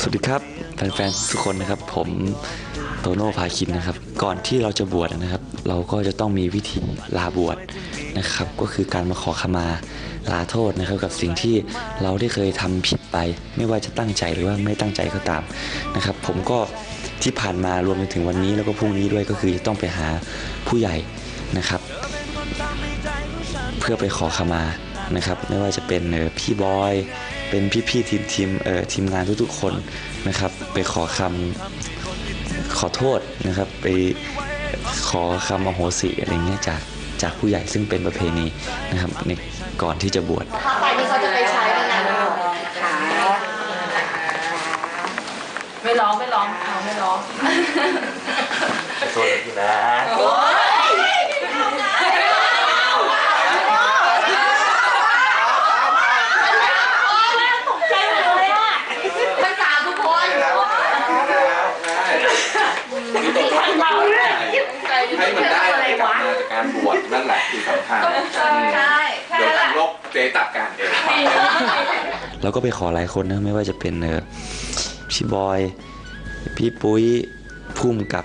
สวัสดีครับแฟนๆทุกคนนะครับ ผมโตโน่พาคินนะครับ ก่อนที่เราจะบวชนะครับ เราก็จะต้องมีวิธีลาบวชนะครับ ก็คือการมาขอขมาลาโทษนะครับกับสิ่งที่เราได้เคยทำผิดไป ไม่ว่าจะตั้งใจหรือว่าไม่ตั้งใจก็ตามนะครับ ผมก็ที่ผ่านมารวมไปถึงวันนี้แล้วก็พรุ่งนี้ด้วยก็คือจะต้องไปหาผู้ใหญ่นะครับ เพื่อไปขอขมานะครับ ไม่ว่าจะเป็นเอ่อพี่บอย เป็นพี่ๆทีมทีมเอ่อทีมงานทุกๆคนนะครับ ไปขอคำขอโทษนะครับ ไปขอคำอโหสิอะไรเงี้ยจากจากผู้ใหญ่ซึ่งเป็นประเพณีนะครับในก่อนที่จะบวชถ้าไปนี่เขาจะไปใช้ในงานบวชนะคะไม่ร้องไม่ร้องเอาไม่ร้อง ขอโทษพี่นะโอ้ย ภาษาทุกคน ให้มันได้อะไรกลับมาจากการบวชนั่นแหละที่สำคัญ ใช่ เดี๋ยวทางโลกเจตัดการ เราก็ไปขอหลายคนนะไม่ว่าจะเป็นเออพี่บอย พี่ปุ้ยพุ่มกับ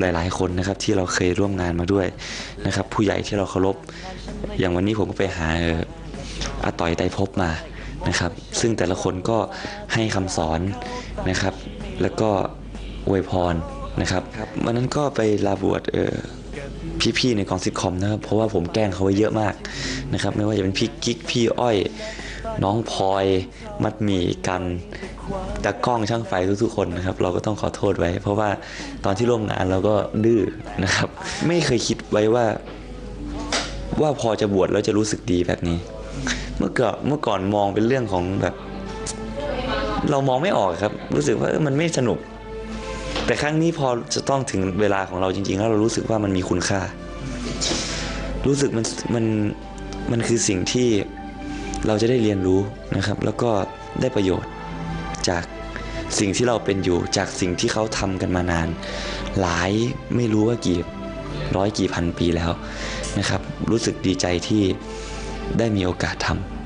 หลาย ๆ คนนะครับ ที่เราเคยร่วมงานมาด้วยนะครับ ผู้ใหญ่ที่เราเคารพอย่างวันนี้ผมก็ไปหาเอออาต่อยไตรภพมานะครับ ซึ่งแต่ละคนก็ให้คำสอนนะครับ แล้วก็อวยพรนะครับครับวันนั้นก็ไปลาบวชเออ พี่ๆในกองซิทคอมนะครับเพราะว่าผมแกล้งเขาไว้เยอะมากนะครับไม่ว่าจะเป็นพี่กิ๊กพี่อ้อย น้องพลอย มัดหมี่กันตากล้องช่างไฟทุกๆคนนะครับ เราก็ต้องขอโทษไว้ เพราะว่าตอนที่ร่วมงานเราก็ดื้อนะครับ ไม่เคยคิดไว้ว่า ว่าพอจะบวชแล้วจะรู้สึกดีแบบนี้ เมื่อก่อนเมื่อก่อนมองเป็นเรื่องของแบบ เรามองไม่ออกครับ รู้สึกว่ามันไม่สนุก แต่ครั้งนี้พอจะต้องถึงเวลาของเราจริง ๆ แล้วเรารู้สึกว่ามันมีคุณค่า รู้สึกมันมันมันคือสิ่งที่เราจะได้เรียนรู้นะครับ แล้วก็ได้ประโยชน์จากสิ่งที่เราเป็นอยู่จากสิ่งที่เขาทำกันมานาน หลายไม่รู้ว่ากี่ร้อยกี่พันปีแล้วนะครับ รู้สึกดีใจที่ได้มีโอกาสทำ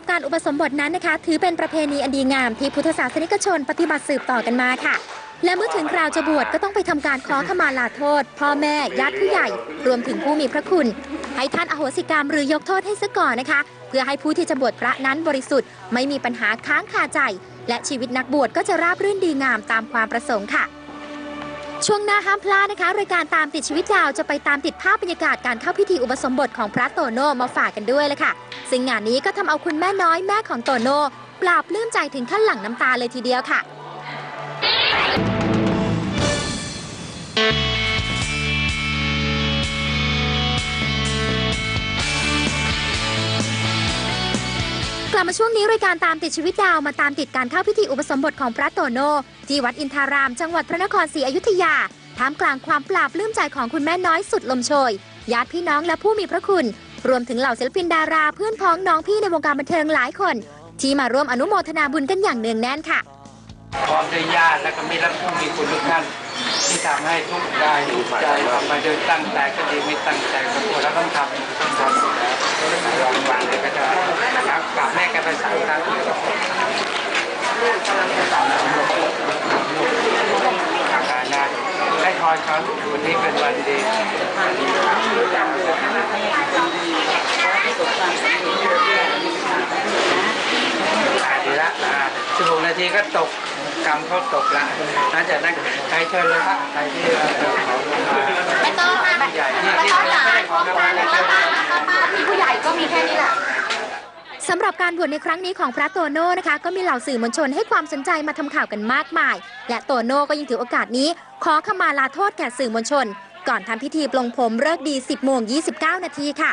รับการอุปสมบทนั้นนะคะ ถือเป็นประเพณีอันดีงามที่พุทธศาสนิกชนปฏิบัติสืบต่อกันมาค่ะ และเมื่อถึงคราวจะบวชก็ต้องไปทำการขอขมาลาโทษ พ่อแม่ญาติผู้ใหญ่ รวมถึงผู้มีพระคุณ ให้ท่านอโหสิกรรมหรือยกโทษให้ซะก่อนนะคะ เพื่อให้ผู้ที่จะบวชพระนั้นบริสุทธิ์ ไม่มีปัญหาค้างคาใจ และชีวิตนักบวชก็จะราบรื่นดีงามตามความประสงค์ค่ะ ช่วงหน้าห้ามพลาดนะคะ รายการตามติดชีวิตดาวจะไปตามติดภาพบรรยากาศการเข้าพิธีอุปสมบทของพระโตโน่มาฝากกันด้วยเลยค่ะ ซึ่งงานนี้ก็ทำเอาคุณแม่น้อยแม่ของโตโน่ปราบปลื้มใจถึงขั้นหลั่งน้ำตาเลยทีเดียวค่ะ ลับมาช่วงนี้รายการตามติดชีวิตดาวมาตามติดการเข้าพิธีอุปสมบทของพระโตโน่ที่วัดอินทาราม จังหวัดพระนครศรีอยุธยาท่ามกลางความปราบปลื้มใจของคุณแม่น้อยสุดลมโชยญาติพี่น้องและผู้มีพระคุณ รวมถึงเหล่าศิลปินดาราเพื่อนพ้องน้องพี่ในวงการบันเทิงหลายคน ที่มาร่วมอนุโมทนาบุญกันอย่างเนืองแน่นค่ะพร้อมด้วยญาติและก็มีรับผู้มีคุณทุกท่านที่ทำให้ทุกกายทุกใจมาโดยตั้งใจก็ดีไม่ตั้งใจก็ควรแล้วต้องทำต้องทำอยู่แล้ว วางวางเลยก็จะรับกลับแม่กันไปสามครั้งทาการงานให้พรเขาวันนี้เป็นวันดีดีละสิบหกนาทีก็ตกกรรมเขาตกละหลังจากนั้นใครเชิญเลยครับใครที่เราไม่ต้อง ใหญ่ที่ที่ไม่ได้ขพร้ออมรรกันะคที่ผู้ใหญ่ก็มีแค่นี้แหละสำหรับการบวชในครั้งนี้ของพระโตโน่นะคะ ก็มีเหล่าสื่อมวลชนให้ความสนใจมาทำข่าวกันมากมาย และโตโน่ก็ยังถือโอกาสนี้ ขอขมาลาโทษแก่สื่อมวลชน ก่อนทำพิธีปลงผมเลิกดี 10โมง29 นาทีค่ะ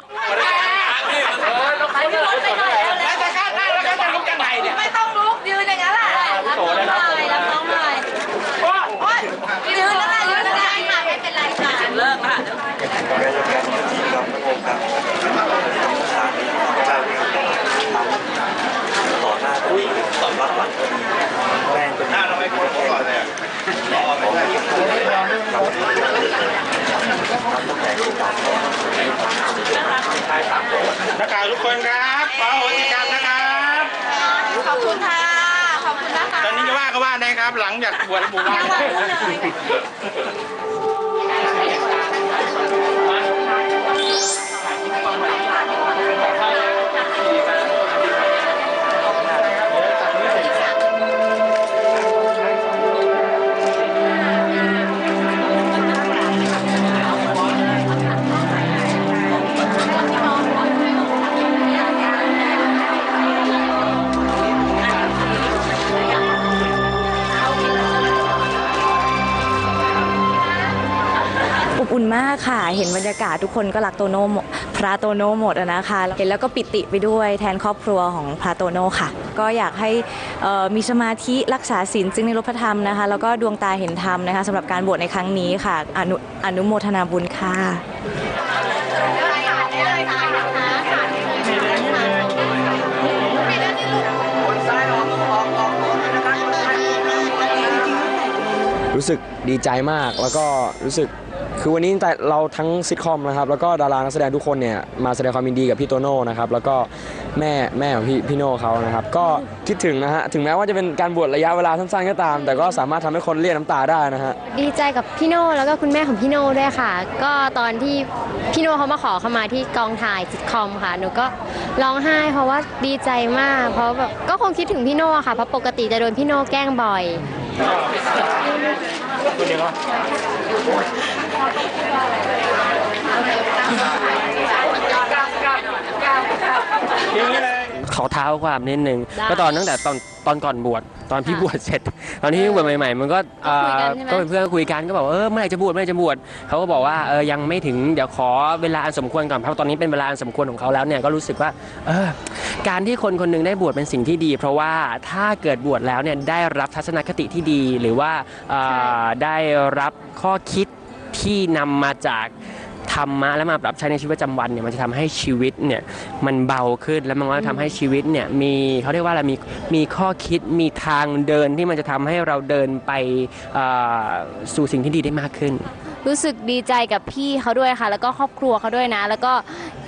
แม้จะการที่ที่เรารงค์ครับต้องสารพระเจ้าที่ต่อหน้าตัวเองต่อหลังตัวเองแม่เป็หน้าเราไม่ควรก่อนเลยต่อไปได้ครับนักข่าวทุกคนครับเป่าจิกรนะครับขอบคุณค่ะขอบคุณนะคะตอนนี้จะว่าก็ว่าได้ครับ หลังจากบวชบุวาน มากค่ะ เห็นบรรยากาศทุกคนก็รักโตโน่พระโตโน่หมดนะคะ เห็นแล้วก็ปิติไปด้วยแทนครอบครัวของพระโตโน่ค่ะ ก็อยากให้มีสมาธิรักษาศีลจึงในรพธรรมนะคะ แล้วก็ดวงตาเห็นธรรมนะคะสำหรับการบวชในครั้งนี้ค่ะอนุอนุโมทนาบุญค่ะรู้สึกดีใจมากแล้วก็รู้สึก คือวันนี้แต่เราทั้งซิทคอมนะครับแล้วก็ดารานักแสดงทุกคนเนี่ยมาแสดงความยินดีกับพี่โตโน่นะครับแล้วก็แม่แม่ของพี่พี่โน่เขานะครับก็คิดถึงนะฮะถึงแม้ว่าจะเป็นการบวชระยะเวลาสั้นๆก็ตาม แต่ก็สามารถทำให้คนเรียกน้ำตาได้นะฮะ ดีใจกับพี่โน่แล้วก็คุณแม่ของพี่โน่ด้วยค่ะ ก็ตอนที่พี่โน่เขามาขอเข้ามาที่กองถ่ายซิทคอมค่ะ หนูก็ร้องไห้เพราะว่าดีใจมาก เพราะแบบก็คงคิดถึงพี่โน่ค่ะเพราะปกติจะโดนพี่โน่แกล้งบ่อย ขอเท้าความนิดนึงได้ก็ตอนตั้งแต่ตอนตอนก่อนบวชตอนพี่ค่ะบวชเสร็จ ตอนที่บวชใหม่ ๆ มันก็เอ่อคุยกันใช่ไหมก็เป็นเพื่อนคุยกันก็บอกว่าเออเมื่อไหร่จะบวชเมื่อไหร่จะบวชเขาก็บอกว่าเออยังไม่ถึงเดี๋ยวขอเวลาอันสมควรก่อนเพราะตอนนี้เป็นเวลาอันสมควรของเขาแล้วเนี่ยก็รู้สึกว่าเออการที่คนคนหนึงได้บวชเป็นสิ่งที่ดี เพราะว่าถ้าเกิดบวชแล้วเนี่ยได้รับทัศนคติที่ดีหรือว่าเอ่อได้รับข้อคิด ที่นำมาจากธรรมะแล้วมาปรับใช้ในชีวิตประจำวันเนี่ยมันจะทำให้ชีวิตเนี่ยมันเบาขึ้นแล้วมันก็ทำให้ชีวิตเนี่ยมีเขาเรียกว่าอะไรมีมีข้อคิดมีทางเดินที่มันจะทำให้เราเดินไปเอ่อสู่สิ่งที่ดีได้มากขึ้น รู้สึกดีใจกับพี่เขาด้วยค่ะ แล้วก็ครอบครัวเขาด้วยนะ แล้วก็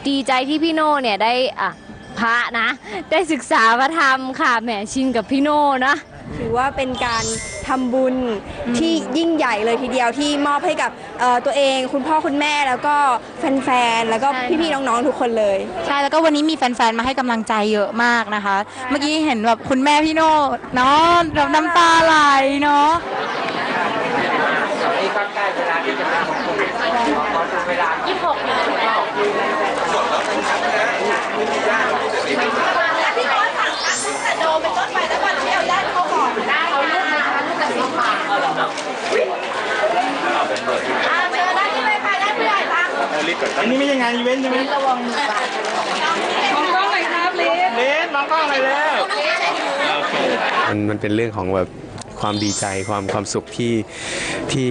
ดีใจที่พี่โน่เนี่ยได้อะพระนะ ได้ศึกษาพระธรรมค่ะแหมชินกับพี่โน่นะถือว่าเป็นการ ทำบุญที่ยิ่งใหญ่เลยทีเดียวที่มอบให้กับเอ่อตัวเองคุณพ่อคุณแม่แล้วก็แฟนๆแล้วก็ใช่พี่ค่ะๆน้องๆทุกคนเลย ใช่แล้วก็วันนี้มีแฟนๆ มาให้กำลังใจเยอะมากนะคะ เมื่อกี้เห็นแบบคุณแม่พี่โน่เนาะแบบน้ำตาไหลเนาะ นี่ก็ใกล้เวลาที่จะเป็นมงคลขอดูเวลาอัน นี้ไม่ใช่งานอีเวนต์ใช่ไหมระวังมือมองกล้องหน่อยครับเลนเลนมองกล้องหน่อยแล้วโอเคมันมันเป็นเรื่องของแบบความดีใจความความสุขที่ที่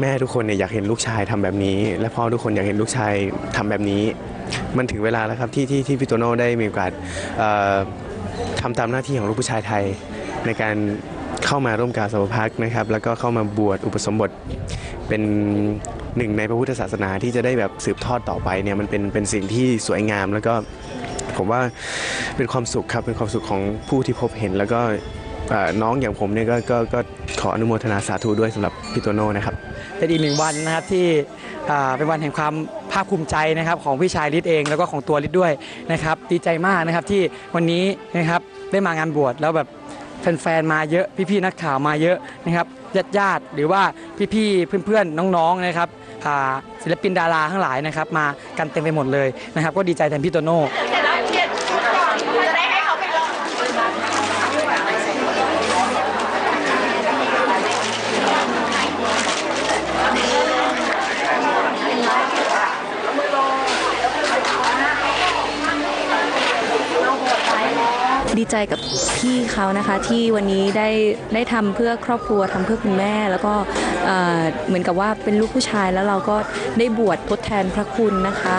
แม่ทุกคนเนี่ยอยากเห็นลูกชายทำแบบนี้ และพ่อทุกคนอยากเห็นลูกชายทำแบบนี้ มันถึงเวลาแล้วครับที่ที่ที่พี่โตโน่ได้มีโอกาสเอ่อทำตามหน้าที่ของลูกผู้ชายไทย ในการเข้ามาร่วมการสมพักนะครับ แล้วก็เข้ามาบวชอุปสมบทเป็น หนึ่งในพระพุทธศาสนาที่จะได้แบบสืบทอดต่อไปเนี่ยมันเป็นเป็นสิ่งที่สวยงาม แล้วก็ผมว่าเป็นความสุขครับเป็นความสุขของผู้ที่พบเห็น แล้วก็น้องอย่างผมเนี่ยก็ก็ก็ขออนุโมทนาสาธุด้วยสำหรับพี่โตโน่นะครับเป็นอีกหนึ่งวันนะครับที่เป็นวันแห่งความภาคภูมิใจนะครับของพี่ชายลิศเองแล้วก็ของตัวลิศด้วยนะครับดีใจมากนะครับที่วันนี้นะครับได้มางานบวชแล้วแบบแฟนๆมาเยอะพี่ๆนักข่าวมาเยอะนะครับญาติๆหรือว่าพี่ๆเพื่อนๆน้องๆนะครับ ศิลปินดาราทั้งหลายนะครับ มากันเต็มไปหมดเลยนะครับ ก็ดีใจแทนพี่โตโน่ดีใจกับ พี่เขานะคะที่วันนี้ได้ได้ทำเพื่อครอบครัวทำเพื่อคุณแม่ แล้วก็เอ่อเหมือนกับว่าเป็นลูกผู้ชายแล้วเราก็ได้บวชทดแทนพระคุณนะคะ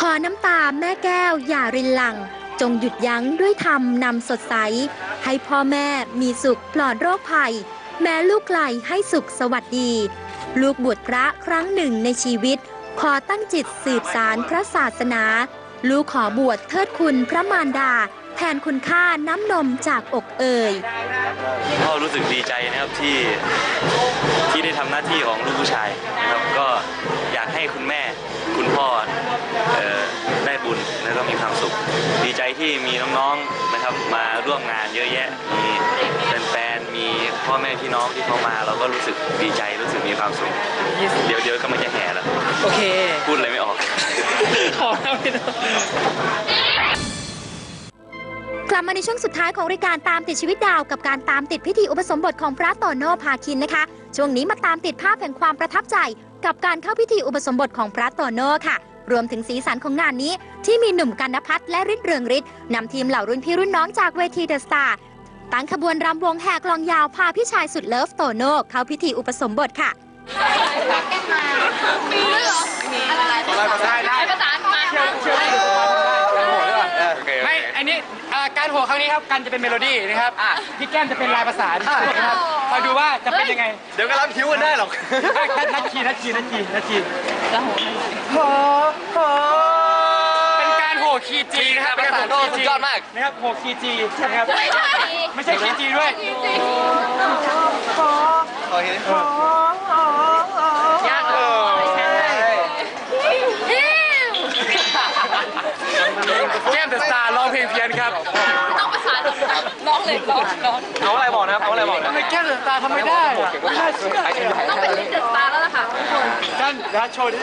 ขอย่ารินหลัง จงหยุดยั้งด้วยธรรมนำสดใส ให้พ่อแม่มีสุขปลอดโรคภัย แม้ลูกไกลให้สุขสวัสดี ลูกบวชพระครั้งหนึ่งในชีวิต ขอตั้งจิตสืบสารพระศาสนา ลูกขอบวชเทิดคุณพระมารดา แทนคุณค่าน้ำนมจากอกเอ่ยก็รู้สึกดีใจนะครับที่ที่ได้ทำหน้าที่ของลูกผู้ชายนะครับก็อยากให้คุณแม่คุณพ่ออ บุญแล้วก็มีความสุข ดีใจที่มีน้องๆนะครับมาร่วมงานเยอะแยะ มีแฟนๆ มีพ่อแม่พี่น้องที่เขามา เราก็รู้สึกดีใจรู้สึกมีความสุข เดี๋ยวเดี๋ยวกำลังจะแห่แล้ว โอเค พูดอะไรไม่ออก ขอแล้วพี่น้องกลับมาในช่วงสุดท้ายของรายการตามติดชีวิตดาวกับการตามติดพิธีอุปสมบทของพระโตโนภาคินนะคะ ช่วงนี้มาตามติดภาพแห่งความประทับใจ กับการเข้าพิธีอุปสมบทของพระโตโนค่ะ รวมถึงสีสันของงานนี้ ที่มีหนุ่มกันนพัฒน์และฤทธิ์เรืองฤทธิ์นำทีมเหล่ารุ่นพี่รุ่นน้องจากเวทีเดอะสตาร์ตั้งขบวนรำวงแห่กลองยาวพาพี่ชายสุดเลิฟโตโนเข้าพิธีอุปสมบทค่ะมีด้วยเหรอมีอะไรภาษาได้ภาษามาไม่อันนี้อ่าการโหวครั้งนี้ครับกันจะเป็นเมโลดี้นะครับพี่แก้มจะเป็นลายประสานนะครับคอยดูว่าจะเป็นยังไง เดี๋ยวก็รับคิวกันได้หรอกนัดคีนัดคีนัดคีนัดคีจะโห เป็นการโหคีจีนะครับเป็นการโหคีสุจีดยอดมาก นะครับโหคีจีนะครับไม่ใช่ไม่ใช่คีจีด้วยยากเลยไม่ใช่ แก้มเดอะสตาร์ร้องเพลงเพี้ยนครับต้องภาษาน้องเลยน้องน้องเอาอะไรบอกนะครับเอาอะไรบอกนะทำไมแก้มเดอะสตาร์ทำไม่ได้ไม่น่าเชื่อต้องเป็นลิเดอร์สตาร์แล้วล่ะค่ะทุกคนกันเดี๋ยวโชว์ดิ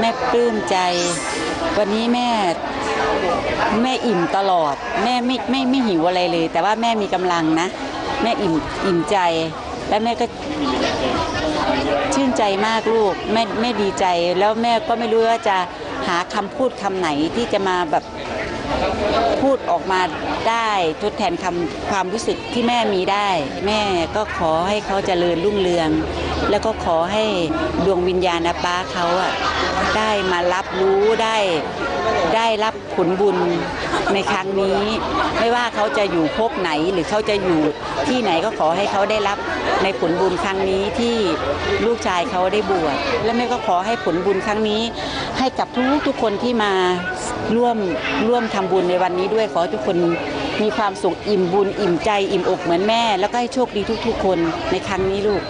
แม่ปลื้มใจ วันนี้แม่แม่อิ่มตลอด แม่ไม่ไม่ไม่หิวอะไรเลย แต่ว่าแม่มีกำลังนะ แม่อิ่มอิ่มใจ และแม่ก็ชื่นใจมากลูกแม่แม่ดีใจ แล้วแม่ก็ไม่รู้ว่าจะหาคำพูดคำไหนที่จะมาแบบ พูดออกมาได้ทดแทนคำความรู้สึกที่แม่มีได้ แม่ก็ขอให้เขาเจริญรุ่งเรือง แล้วก็ขอให้ดวงวิญญาณอาป้าเขาอะได้มารับรู้ได้ ได้รับผลบุญในครั้งนี้ ไม่ว่าเขาจะอยู่ภพไหนหรือเขาจะอยู่ที่ไหนก็ขอให้เขาได้รับในผลบุญครั้งนี้ที่ลูกชายเขาได้บวชและแม่ก็ขอให้ผลบุญครั้งนี้ ให้กับทุกทุกคนที่มาร่วมร่วมทำบุญในวันนี้ด้วยขอทุกคนมีความสุขอิ่มบุญ อิ่มใจอิ่มอกเหมือนแม่ แล้วก็ให้โชคดีทุก ๆ คนในครั้งนี้ลูก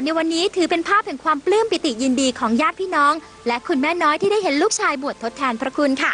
ศในวันนี้ถือเป็นภาพแห่งความปลื้มปิติยินดีของญาติพี่น้อง และคุณแม่น้อยที่ได้เห็นลูกชายบวชทดแทนพระคุณค่ะ